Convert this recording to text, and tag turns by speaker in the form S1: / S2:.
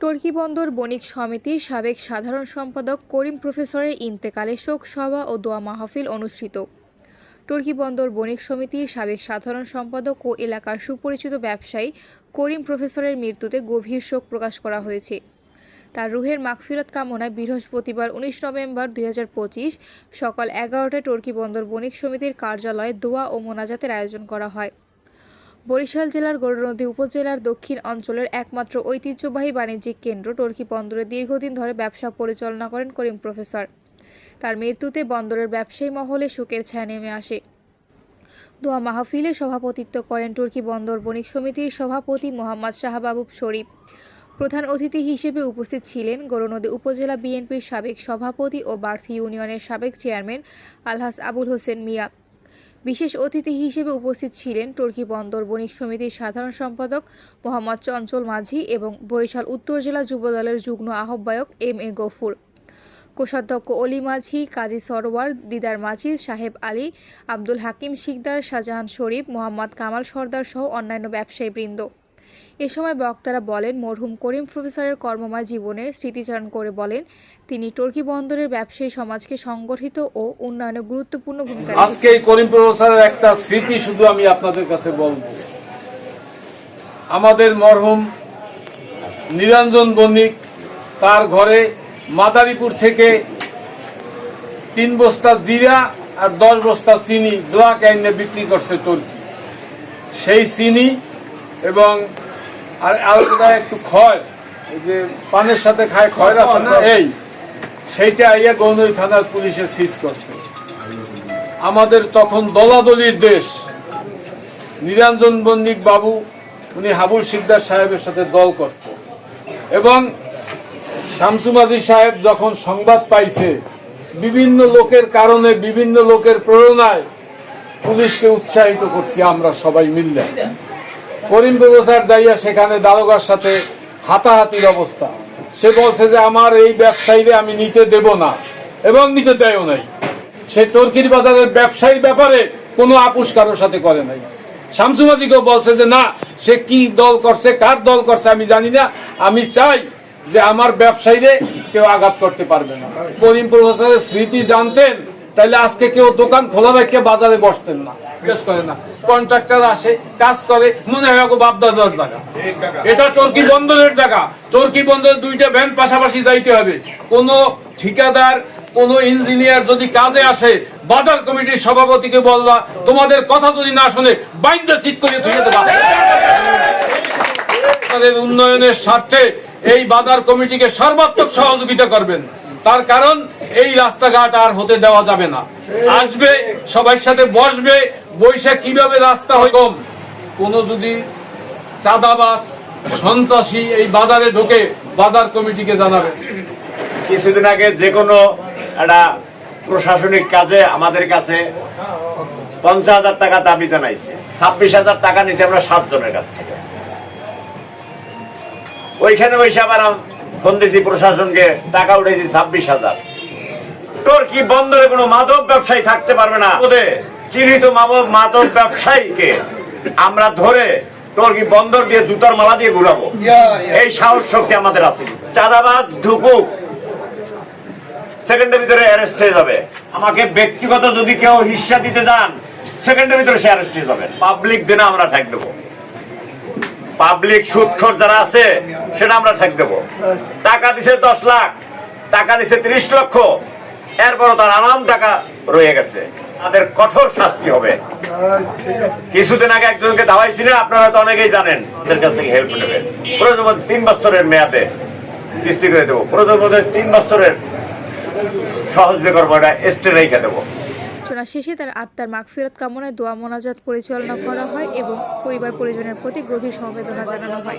S1: টর্কি বন্দর বণিক সমিতির সাবেক সাধারণ সম্পাদক করিম প্রফেসরের ইন্তেকালে শোক সভা ও দোয়া মাহফিল অনুষ্ঠিত। টর্কি বন্দর বণিক সমিতির সাবেক সাধারণ সম্পাদক ও এলাকার সুপরিচিত ব্যবসায়ী করিম প্রফেসরের মৃত্যুতে গভীর শোক প্রকাশ করা হয়েছে। তার রুহের মাগফিরত কামনায় বৃহস্পতিবার উনিশ নভেম্বর দুই হাজার পঁচিশ সকাল এগারোটায় টর্কি বন্দর বণিক সমিতির কার্যালয়ে দোয়া ও মোনাজাতের আয়োজন করা হয়। বরিশাল জেলার গৌরনদী উপজেলার দক্ষিণ অঞ্চলের একমাত্র ঐতিহ্যবাহী বাণিজ্যিক কেন্দ্র টর্কি বন্দরে দীর্ঘদিন ধরে ব্যবসা পরিচালনা করেন করিম প্রফেসর। তার মৃত্যুতে বন্দরের ব্যবসায়ী মহলে শোকের ছায়া নেমে আসে। দোয়া মাহফিলে সভাপতিত্ব করেন তুর্কি বন্দর বণিক সমিতির সভাপতি মোহাম্মদ শাহবাবু শরীফ। প্রধান অতিথি হিসেবে উপস্থিত ছিলেন গৌরনদী উপজেলা বিএনপির সাবেক সভাপতি ও বার্থি ইউনিয়নের সাবেক চেয়ারম্যান আলহাস আবুল হোসেন মিয়া। বিশেষ অতিথি হিসেবে উপস্থিত ছিলেন টর্কি বন্দর বণিক সমিতির সাধারণ সম্পাদক মোহাম্মদ চঞ্চল মাঝি এবং বরিশাল উত্তর জেলা যুবদলের যুগ্ম আহ্বায়ক এম এ গফুর। কোষাধ্যক্ষ অলি মাঝি, কাজী সরোয়ার দিদার মাঝি সাহেব আলী, আব্দুল হাকিম শিকদার, শাহজাহান শরীফ, মোহাম্মদ কামাল সর্দার সহ অন্যান্য ব্যবসায়ীবৃন্দ। এ সময় বক্তারা বলেন, মরহুম করিম প্রফেসরের কর্মময় জীবনের স্মৃতিচারণ করে বলেন, তিনি টর্কি বন্দরের ব্যবসায়ী সমাজকে সংগঠিত ও উন্নয়নে গুরুত্বপূর্ণ ভূমিকা
S2: আজকে করিম প্রফেসরের একটা স্মৃতি শুধু আমি আপনাদের কাছে বলব। আমাদের মরহুম নিরঞ্জন বণিক, তার ঘরে মাদারীপুর থেকে তিন বস্তা জিরা আর দশ বস্তা চিনি ব্ল্যাক আইনে বিক্রি করছে টর্কি। সেই চিনি এবং আর আলাদা একটু খয় এই যে পানের সাথে খায় খয় আছে না এই সেইটা আইয়া গৌনই থানার পুলিশে সিজ করছে। আমাদের তখন দলাদলির দেশ। নিরঞ্জন বন্দিক বাবু উনি হাবুল শিকদার সাহেবের সাথে দল করত। এবং শামসুমাজি সাহেব যখন সংবাদ পাইছে বিভিন্ন লোকের কারণে বিভিন্ন লোকের প্রেরণায় পুলিশকে উৎসাহিত করছি আমরা সবাই মিললে করিম প্রফেসর যাইয়া সেখানে দারোগার সাথে হাতাহাতির অবস্থা। সে বলছে যে, আমার এই ব্যবসায়ীরে আমি নিতে দেব না এবং নিতে দেয়ও নাই। সে তর্কির বাজারের ব্যবসায়ী ব্যাপারে কোনো আপুস কারোর সাথে করে নাই। শামসুমাজিকেও বলছে যে, না, সে কি দল করছে, কার দল করছে আমি জানি না। আমি চাই যে আমার ব্যবসায়ীরে কেউ আঘাত করতে পারবে না। করিম প্রফেসরের স্মৃতি জানতেন তাহলে আজকে কেউ দোকান খোলা রেখে বাজারে বসতেন না। জিজ্ঞেস করে না। কন্ট্রাক্টর আসে কাজ করে মনে হয় ওগো বাপদাদার জায়গা। এটা টর্কি বন্দরের জায়গা। টর্কি বন্দর দুইটা ভ্যান পাশাপাশি যাইতে হবে। কোন ঠিকাদার কোন ইঞ্জিনিয়ার যদি কাজে আসে বাজার কমিটির সভাপতিকে বললা তোমাদের কথা যদি না শুনে বাইন্দা সিট করে ধুয়ে দেবা। তাদের উন্নয়নের স্বার্থে এই বাজার কমিটিকে সর্বাত্মক সহযোগিতা করবেন। তার কারণ এই রাস্তাঘাট আর হতে দেওয়া যাবে না। আসবে সবার সাথে বসবে, বৈশাখ কীভাবে রাস্তা হয় কম কোন যদি চাঁদাবাস, সন্ত্রাসী এই বাজারে ঢুকে, বাজার কমিটিকে জানাবে।
S3: কিছুদিন আগে যে কোনো একটা প্রশাসনিক কাজে আমাদের কাছে পঞ্চাশ হাজার টাকা দাবি জানাইছে। ছাব্বিশ হাজার টাকা নিছে আমরা সাতজনের কাছ থেকে। ওইখানে বসে আবার ফোন দিয়েছি প্রশাসনকে, টাকা উঠেছি ছাব্বিশ হাজার। তোর কি বন্দরে কোনো মাদক ব্যবসায়ী থাকতে পারবে না? ওদের চিহ্নিত মাদক মাদক ব্যবসায়ীকে আমরা ধরে তোর কি বন্দর দিয়ে জুতার মালা দিয়ে ঘুরাবো? এই সাহস শক্তি আমাদের আছে। চাঁদাবাজ ঢুকুক। সেকেন্ডের ভিতরে অ্যারেস্ট হয়ে যাবে। আমাকে ব্যক্তিগত যদি কেউ হিস্সা দিতে যান সেকেন্ডের ভিতরে সে অ্যারেস্ট হয়ে যাবে। পাবলিক দিনে আমরা ঠেক দেবো। পাবলিক সুদখোর যারা আছে সেটা আমরা ঠেক দেবো। টাকা দিছে দশ লাখ টাকা দিছে ত্রিশ লক্ষ। এরপরও তার আরাম টাকা রয়ে গেছে। তাদের কঠোর শাস্তি হবে। কিছুদিন আগে একজনকে দাওয়াইছিলেন আপনারা তো অনেকেই জানেন ওদের কাছ থেকে হেল্প নেবেন। প্রয়োজন তিন বছরের মেয়াদে কিস্তি করে দেবো। প্রয়োজন তিন বছরের সহযোগিতা করব এটা স্টে রেখে দেবো।
S1: শেষে তার আত্মার মাগফিরত কামনায় দোয়া মোনাজাত পরিচালনা করা হয় এবং পরিবার পরিজনের প্রতি গভীর সমবেদনা জানানো হয়।